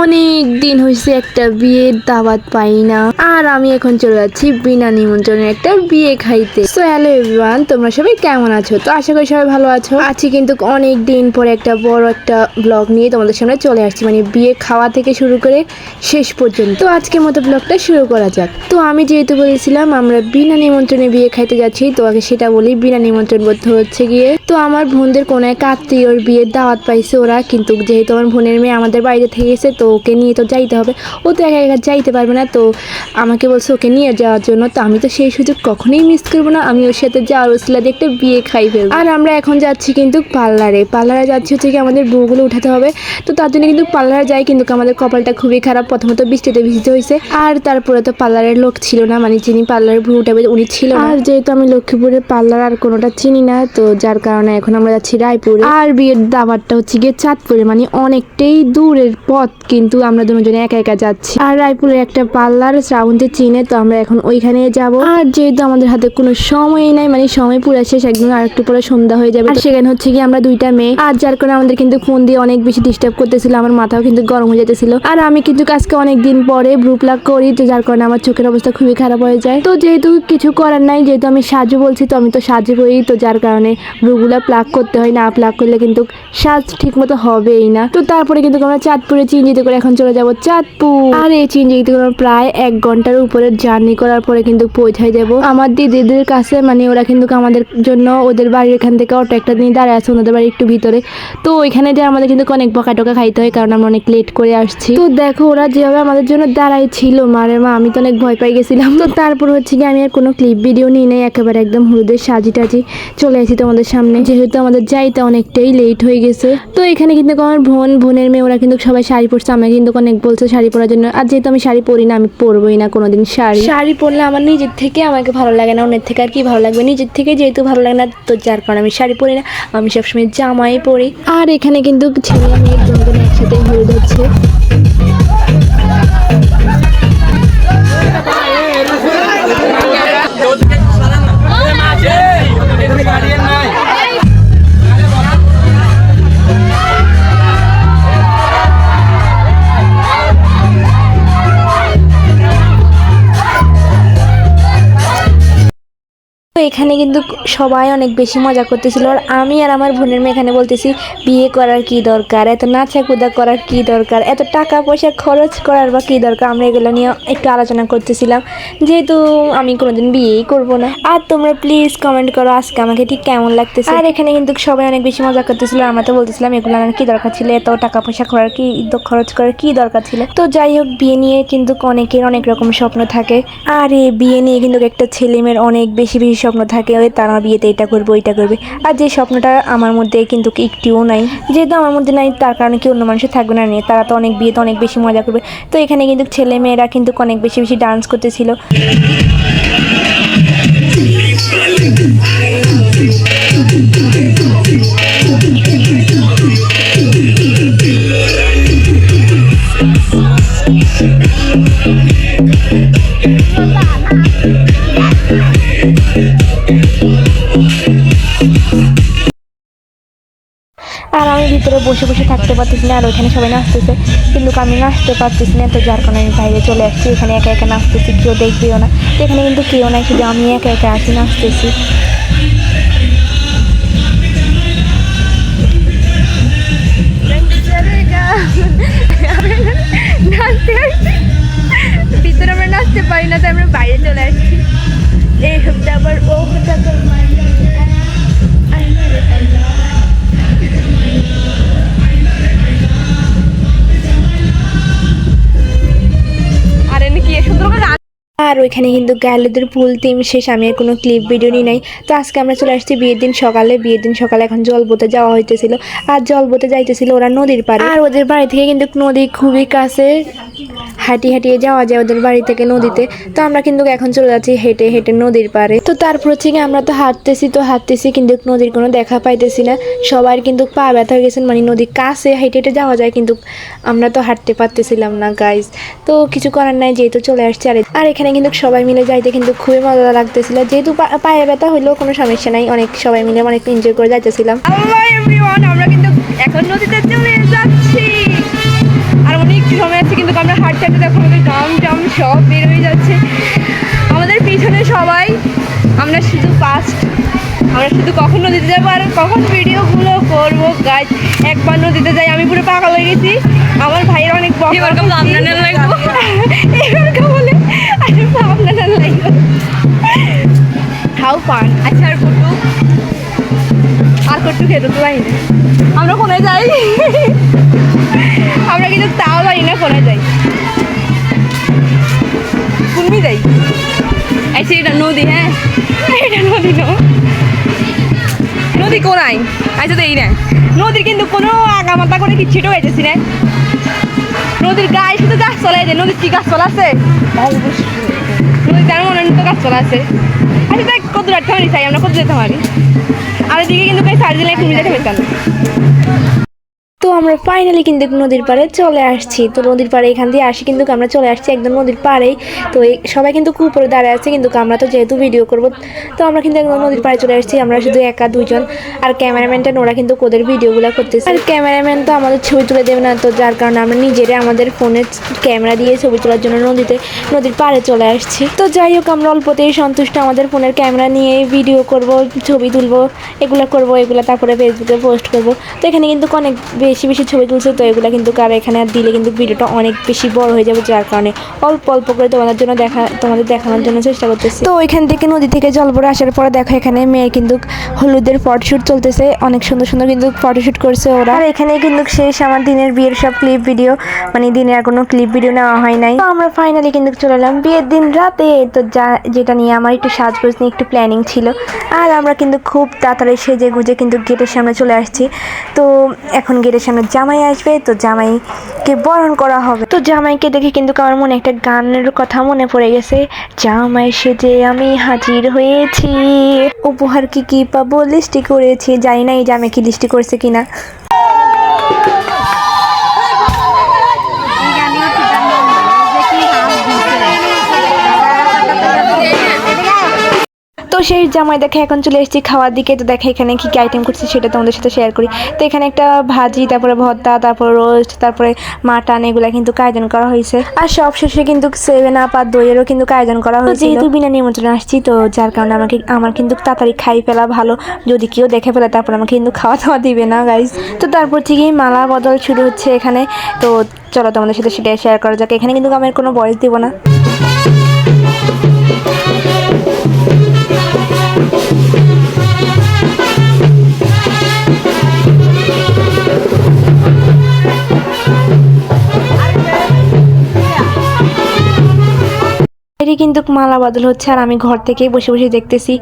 অনেক দিন হয়েছে একটা বিয়ের দাওয়াত পাই না। আর আমি এখন চলে যাচ্ছি বিনা নিমন্ত্রণে একটা বিয়ে খাইতে। সো হ্যালো এভরিওয়ান তোমরা সবাই কেমন আছো? তো আশা করি সবাই ভালো আছো। আছি কিন্তু অনেক দিন পরে একটা বড় একটা ব্লগ নিয়ে তোমাদের সামনে চলে আসছি। মানে বিয়ে খাওয়া থেকে শুরু করে শেষ পর্যন্ত। তো আজকের মতো ব্লগটা শুরু করা যাক। তো আমি যেহেতু বলেছিলাম আমরা বিনা নিমন্ত্রণে বিয়ে খাইতে যাচ্ছি, তো আগে সেটা বলি। বিনা নিমন্ত্রণ বলতে হচ্ছে গিয়ে। তো আমার বোনদের কোনো এক আত্মীয়র বিয়ের দাওয়াত পাইছে ওরা। কিন্তু যেহেতু আমার বোনের মেয়ে আমাদের বাড়িতে থেকে গেছে তো ওকে নিয়ে তো যাইতে হবে। ও তো একা একা যাইতে পারবে না, তো আমাকে বলছে ওকে নিয়ে যাওয়ার জন্য। তো আমি তো সেই সুযোগ কখনোই মিস করব না, আমি ওর সাথে যাওয়ার ওসিলা দিয়ে একটা বিয়ে খাই ফেলব। আর আমরা এখন যাচ্ছি কিন্তু পার্লারে। পার্লারে যাচ্ছি হচ্ছে কি আমাদের বউগুলো উঠাতে হবে। তো তার জন্য কিন্তু পার্লারে যাই, কিন্তু আমাদের কপালটা খুবই খারাপ। প্রথমত বৃষ্টিতে ভিজতে হয়েছে। আর তারপরে তো পার্লারের লোক ছিল না মানে যিনি পার্লারের ভু উঠাবে উনি ছিল আর যেহেতু আমি লক্ষ্মীপুরের পার্লার আর কোনোটা চিনি না, তো যার কারণে এখন আমরা যাচ্ছি রায়পুরে। আর বিয়ের দাবারটা হচ্ছে গিয়ে চাঁদপুরে মানে অনেকটাই দূরের পথ। কিন্তু আমরা দুজনে একা একা যাচ্ছি। আর রায়পুরের একটা পার্লার শ্রাবন্তী চিনে তো আমরা এখন ওইখানে যাব। আর যেহেতু আমাদের হাতে কোনো সময় নাই মানে সময় পুরো শেষ একদম আর একটু পরে সন্ধ্যা হয়ে যাবে। আর সেখানে হচ্ছে কি আমরা দুইটা মেয়ে। আর যার কারণে আমাদের কিন্তু ফোন দিয়ে অনেক বেশি ডিস্টার্ব করতেছিল, আমার মাথাও কিন্তু গরম হয়ে যেতেছিল। আর আমি কিন্তু আজকে অনেক দিন পরে ব্রু প্লাগ করি, তো যার কারণে আমার চোখের অবস্থা খুবই খারাপ হয়ে যায়। তো যেহেতু কিছু করার নাই, যেহেতু আমি সাজু বলছি, তো আমি তো সাজু সাজবই, তো যার কারণে ব্রুগুলা প্লাগ করতে হয়, না প্লাগ করলে কিন্তু সাজ ঠিক মতো হবেই না। তো তারপরে কিন্তু আমরা চাঁদপুরে চিনজিতে করে এখন চলে যাব চাঁদপুর। আর এই চিনজিতে করে প্রায় এক ঘণ্টার উপরে জার্নি করার পরে কিন্তু পৌঁছায় যাব। আমার দিদিদের কাছে মানে ওরা কিন্তু আমাদের জন্য ওদের বাড়ির এখান থেকে অটো একটা নিয়ে দাঁড়ায় আছে ওদের বাড়ি একটু ভিতরে। তো ওইখানে যে আমাদের কিন্তু অনেক বকা টোকা খাইতে হয়, কারণ আমরা অনেক লেট করে আসছি। তো দেখো, ওরা যেভাবে আমাদের জন্য দাঁড়াই ছিল মারে মা, আমি তো অনেক ভয় পাই গেছিলাম। তো তারপর হচ্ছে কি আমি আর কোনো ক্লিপ ভিডিও নিই নাই, একেবারে একদম হলুদের সাজি টাজি চলে আসি তোমাদের সামনে। যেহেতু আমাদের যাইতে অনেকটাই লেট হয়ে গেছে। তো এখানে কিন্তু আমার বোন, বোনের মেয়ে, ওরা কিন্তু সবাই শাড়ি পরছে আমাকে কিন্তু অনেক বলছে শাড়ি পরার জন্য। আর যেহেতু আমি শাড়ি পরি না আমি পরবোই না কোনোদিন শাড়ি। শাড়ি পরলে আমার নিজের থেকে আমাকে ভালো লাগে না অন্যের থেকে আর কি ভালো লাগবে? নিজের থেকে যেহেতু ভালো লাগে না তো যার কারণে আমি শাড়ি পরি না। আমি সবসময় জামাই পরি। আর এখানে কিন্তু ছেলে মেয়ে একসাথে হয়ে হচ্ছে। কিন্তু সবাই অনেক বেশি মজা করতেছিল। আর আমি আর আমার বোনের মেয়ে এখানে বলতেছি বিয়ে করার কি দরকার? এত নাচা কুদা করার কি দরকার? এত টাকা পয়সা খরচ করার বা কি দরকার? আমরা এগুলো নিয়ে একটু আলোচনা করতেছিলাম। যেহেতু আমি কোনোদিন বিয়েই করব না। আর তোমরা প্লিজ কমেন্ট করো আজকে আমাকে ঠিক কেমন লাগতেছে। আর এখানে কিন্তু সবাই অনেক বেশি মজা করতেছিল। আর আমরা তো বলতেছিলাম এগুলো আমার কি দরকার ছিল? এত টাকা পয়সা করার কি খরচ করার কি দরকার ছিল? তো যাই হোক বিয়ে নিয়ে কিন্তু অনেকের অনেক রকম স্বপ্ন থাকে। আর এই বিয়ে নিয়ে কিন্তু একটা ছেলে মেয়ের অনেক বেশি বেশি স্বপ্ন থাকে। ওই তারা বিয়েতে এটা করবে, ওইটা করবে। আর যে স্বপ্নটা আমার মধ্যে কিন্তু একটিও নাই। যেহেতু আমার মধ্যে নাই, তার কারণে কি অন্য মানুষের থাকবে না? নিয়ে তারা তো অনেক বিয়েতে অনেক বেশি মজা করবে। তো এখানে কিন্তু ছেলে মেয়েরা কিন্তু অনেক বেশি বেশি ডান্স করতেছিল। ভিতরে বসে বসে থাকতে পারতেছি না, আর ওইখানে সবাই নাচতেছে। কিন্তু আমি নাচতে পারতেছি না, তো যার কারণে আমি বাইরে চলে আসছি, এখানে একা একা নাচতেছি, কেউ দেখবেও না। তো এখানে কিন্তু কেউ নাই, শুধু আমি একা একা আসি, নাচতেছি। ভিতরে আমরা নাচতে পারি না তাই আমরা বাইরে চলে আসছি। এই হচ্ছে আবার ও হচ্ছে ওইখানে কিন্তু গ্যালোদের ফুল টিম শেষ, আমি আর কোনো ক্লিপ ভিডিও নিই নাই। তো আজকে আমরা চলে আসছি বিয়ের দিন সকালে। বিয়ের দিন সকালে এখন জল বোতে যাওয়া হইতেছিল। আর জল বোতে যাইতেছিল ওরা নদীর পাড়ে। আর ওদের বাড়ি থেকে কিন্তু নদী খুবই কাছে হাঁটি হাঁটিয়ে যাওয়া যায় ওদের বাড়ি থেকে নদীতে। তো আমরা কিন্তু এখন চলে যাচ্ছি হেঁটে হেঁটে নদীর পাড়ে। তো তারপর হচ্ছে কি আমরা তো হাঁটতেছি তো হাঁটতেছি কিন্তু নদীর কোনো দেখা পাইতেছি না। সবার কিন্তু পা ব্যথা হয়ে গেছেন মানে নদীর কাছে হেঁটে হেঁটে যাওয়া যায় কিন্তু আমরা তো হাঁটতে পারতেছিলাম না গাইজ তো কিছু করার নাই, যেহেতু চলে আসছে। আর আর এখানে কিন্তু সবাই মিলে যাইতে কিন্তু খুবই মজা লাগতেছিল। যেহেতু পায়ে ব্যথা হইলেও কোনো সমস্যা নাই, অনেক সবাই মিলে অনেক এনজয় করে যাইতেছিলাম। আমরা কিন্তু এখন নদীতে চলে যাচ্ছি। একটু সময় আছে কিন্তু আমরা হাঁটতে হাঁটতে দেখো আমাদের গাম টাম সব বের হয়ে যাচ্ছে। আমাদের পিছনে সবাই আমরা শুধু পাস্ট আমরা শুধু কখন নদীতে যাব আর কখন ভিডিওগুলো করব গাছ একবার নদীতে যাই আমি পুরো পাকা হয়ে গেছি। আমার ভাইয়ের অনেক? বলে আরে আপনাদের লাগবে। খাও পান। আচ্ছা আর কটু? আর কটু খেতে তো আমরা কোনায় যাই? আমরা কিন্তু তাও জানি না কোনায় যাই। কুনমি যাই? আইসি এটা নদী হ্যাঁ? এটা নদী ন নদী কোনায়? আইসা তো এই না নদীর কিন্তু কোনো আগামাতা করে কি ছিটো হয়েছে না। নদীর গায়ে শুধু গাছ চলাই যায়। নদীর কি গাছ চলা আছে নদীর তার মনে তো গাছ চলা আছে আচ্ছা দেখ কত রাখতে পারি চাই আমরা কত যেতে পারি? আর এদিকে কিন্তু সার দিলে তুমি যেতে পেতাম তো আমরা ফাইনালি কিন্তু নদীর পাড়ে চলে আসছি। তো নদীর পাড়ে এখান দিয়ে আসি কিন্তু আমরা চলে আসছি একদম নদীর পাড়েই। তো সবাই কিন্তু উপরে দাঁড়িয়ে আছে কিন্তু আমরা তো যেহেতু ভিডিও করব, তো আমরা কিন্তু একদম নদীর পাড়ে চলে আসছি। আমরা শুধু একা দুজন আর ক্যামেরাম্যানটা নোরা কিন্তু ওদের ভিডিওগুলো করতেছে। আর ক্যামেরাম্যান তো আমাদের ছবি তুলে দেবে না, তো যার কারণে আমরা নিজেরাই আমাদের ফোনের ক্যামেরা দিয়ে ছবি তোলার জন্য নদীতে, নদীর পাড়ে চলে আসছি। তো যাই হোক, আমরা অল্পতেই সন্তুষ্ট। আমাদের ফোনের ক্যামেরা নিয়ে ভিডিও করব, ছবি তুলবো, এগুলো করব, এগুলো তারপরে ফেসবুকে পোস্ট করব। তো এখানে কিন্তু অনেক বেশি বেশি ছবি তুলছে তো এগুলো কিন্তু আর এখানে আর দিলে কিন্তু ভিডিওটা অনেক বেশি বড় হয়ে যাবে যার কারণে অল্প অল্প করে তোমাদের জন্য দেখা তোমাদের দেখানোর জন্য চেষ্টা করতেছি। তো ওইখান থেকে নদী থেকে জল ভরে আসার পরে দেখো এখানে মেয়ে কিন্তু হলুদের ফটোশ্যুট চলতেছে অনেক সুন্দর সুন্দর কিন্তু ফটোশ্যুট করছে ওরা। আর এখানে কিন্তু শেষ আমার দিনের বিয়ের সব ক্লিপ ভিডিও মানে দিনের আর কোনো ক্লিপ ভিডিও নেওয়া হয় নাই। তো আমরা ফাইনালি কিন্তু চলে এলাম বিয়ের দিন রাতে তো যা যেটা নিয়ে আমার একটু সাজগোজ নিয়ে একটু প্ল্যানিং ছিল। আর আমরা কিন্তু খুব তাড়াতাড়ি সেজে গুজে কিন্তু গেটের সামনে চলে আসছি। তো এখন গেটের সামনে জামাই আসবে, তো জামাইকে বরণ করা হবে। তো জামাইকে দেখে কিন্তু আমার মনে একটা গানের কথা মনে পড়ে গেছে। জামাই সেজে আমি হাজির হয়েছি। উপহার কি কি পাবো, লিস্টি করেছি, জানি না এই জামাই কি লিস্টি করেছে কিনা। তো সেই জামাই দেখে এখন চলে এসেছি খাওয়ার দিকে। তো দেখে এখানে কি কি আইটেম করছে সেটা তোমাদের সাথে শেয়ার করি। তো এখানে একটা ভাজি তারপরে ভর্তা তারপর রোস্ট তারপরে মাটন এগুলা কিন্তু আয়োজন করা হয়েছে। আর সব শেষে কিন্তু সেভেন আপ আর দইয়েরও কিন্তু আয়োজন করা হয়েছে যেহেতু বিনা নিমন্ত্রণে আসছি তো যার কারণে আমাকে আমার কিন্তু তাড়াতাড়ি খাই ফেলা ভালো। যদি কেউ দেখে ফেলে তারপর আমাকে কিন্তু খাওয়া দাওয়া দিবে না গাইজ তো তারপর থেকেই মালা বদল শুরু হচ্ছে এখানে। তো চলো তোমাদের সাথে সেটাই শেয়ার করা যাক। এখানে কিন্তু আমার কোনো বয়স দিব না। কিন্তু মালা বদল হচ্ছে আর আমি ঘর থেকেই বসে বসে দেখতেছি।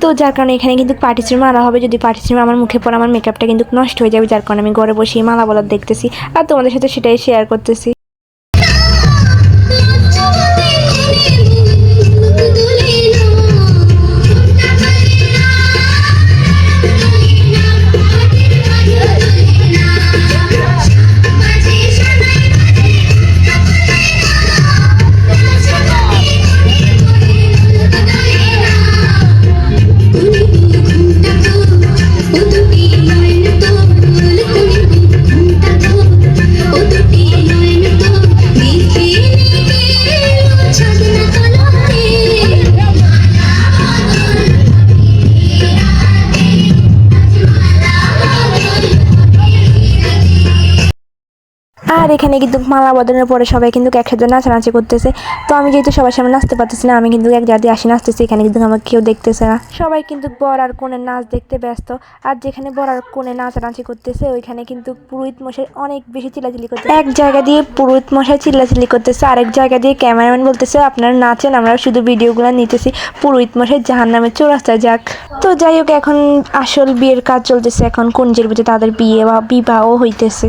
তো যার কারণে এখানে কিন্তু পার্টিশ্রী মালা হবে। যদি পার্টিশ্রী আমার মুখে পড়ে, আমার মেকআপটা কিন্তু নষ্ট হয়ে যাবে। যার কারণে আমি ঘরে বসেই মালা বদল দেখতেছি। আর তোমাদের সাথে সেটাই শেয়ার করতেছি। আর এখানে কিন্তু মালা বদলের পরে সবাই কিন্তু একসাথে নাচানাচি করতেছে। তো আমি যেহেতু সবার সামনে নাচতে পারতেছি না, আমি কিন্তু এক জাতি আসি, নাচতেছি, এখানে কিন্তু আমাকে কেউ দেখতেছে না। সবাই কিন্তু বর আর কোণের নাচ দেখতে ব্যস্ত। আর যেখানে বর আর কোণে নাচানাচি করতেছে, ওইখানে কিন্তু পুরোহিত মশাই অনেক বেশি চিল্লাচিল্লি করতেছে। এক জায়গা দিয়ে পুরোহিত মশাই চিল্লাচিল্লি করতেছে, আরেক জায়গা দিয়ে ক্যামেরাম্যান বলতেছে, আপনারা নাচেন, আমরা শুধু ভিডিওগুলো নিতেছি। পুরোহিত মশাই জাহান নামে চৌরাস্তায় যাক। তো যাই হোক, এখন আসল বিয়ের কাজ চলতেছে, এখন কুঞ্জের বুঝে তাদের বিয়ে বা বিবাহ হইতেছে।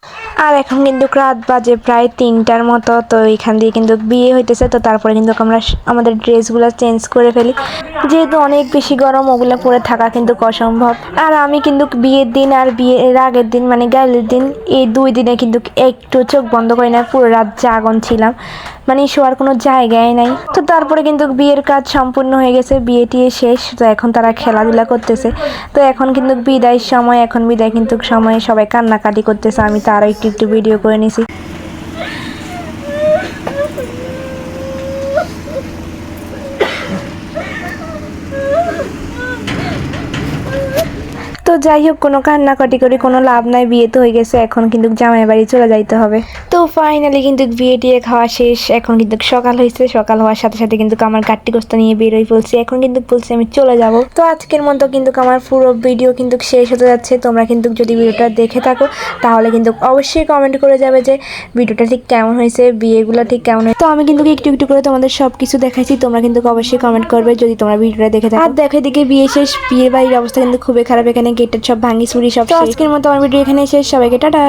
আর এখন কিন্তু রাত বাজে প্রায় তিনটার মতো, তো এখান দিয়ে কিন্তু বিয়ে হইতেছে, তো তারপরে কিন্তু আমরা আমাদের ড্রেসগুলো চেঞ্জ করে ফেলি। যেহেতু অনেক বেশি গরম, ওগুলো পরে থাকা কিন্তু অসম্ভব। আর আমি কিন্তু বিয়ের দিন আর বিয়ের আগের দিন মানে গালের দিন, এই দুই দিনে কিন্তু একটু চোখ বন্ধ করি না পুরো রাত জাগন ছিলাম। মানে শোয়ার কোনো জায়গায় নাই। তো তারপরে কিন্তু বিয়ের কাজ সম্পূর্ণ হয়ে গেছে বিয়ে টিয়ে শেষ, তো এখন তারা খেলাধুলা করতেছে। তো এখন কিন্তু বিদায়ের সময়, এখন বিদায় কিন্তু সময়ে সবাই কান্নাকাটি করতেছে, আমি তারও একটু একটু ভিডিও করে নিছি। তো যাই হোক কোনো কান্নাকাটি করে কোনো লাভ নাই, বিয়ে তো হয়ে গেছে, এখন কিন্তু জামাই বাড়ি চলে যাইতে হবে। তো ফাইনালি কিন্তু বিয়ে টিয়ে খাওয়া শেষ, এখন কিন্তু সকাল হয়েছে, সকাল হওয়ার সাথে সাথে কিন্তু আমার গাট্টি গোস্ত নিয়ে বেরোই ফেলছি এখন কিন্তু বলছি আমি চলে যাব। তো আজকের মতো কিন্তু আমার পুরো ভিডিও কিন্তু শেষ হতে যাচ্ছে, তোমরা কিন্তু যদি ভিডিওটা দেখে থাকো, তাহলে কিন্তু অবশ্যই কমেন্ট করে যাবে যে ভিডিওটা ঠিক কেমন হয়েছে, বিয়েগুলো ঠিক কেমন হয়েছে। তো আমি কিন্তু একটু একটু করে তোমাদের সব কিছু দেখাইছি, তোমরা কিন্তু অবশ্যই কমেন্ট করবে যদি তোমরা ভিডিওটা দেখে থাকো। আর দেখো এদিকে বিয়ে শেষ, বিয়ে বাড়ির অবস্থা কিন্তু খুবই খারাপ, এখানে গেটের সব ভাঙি চুরি সব আজকের মতো আমার ভিডিও এখানে শেষ। সবাইকে টাটা।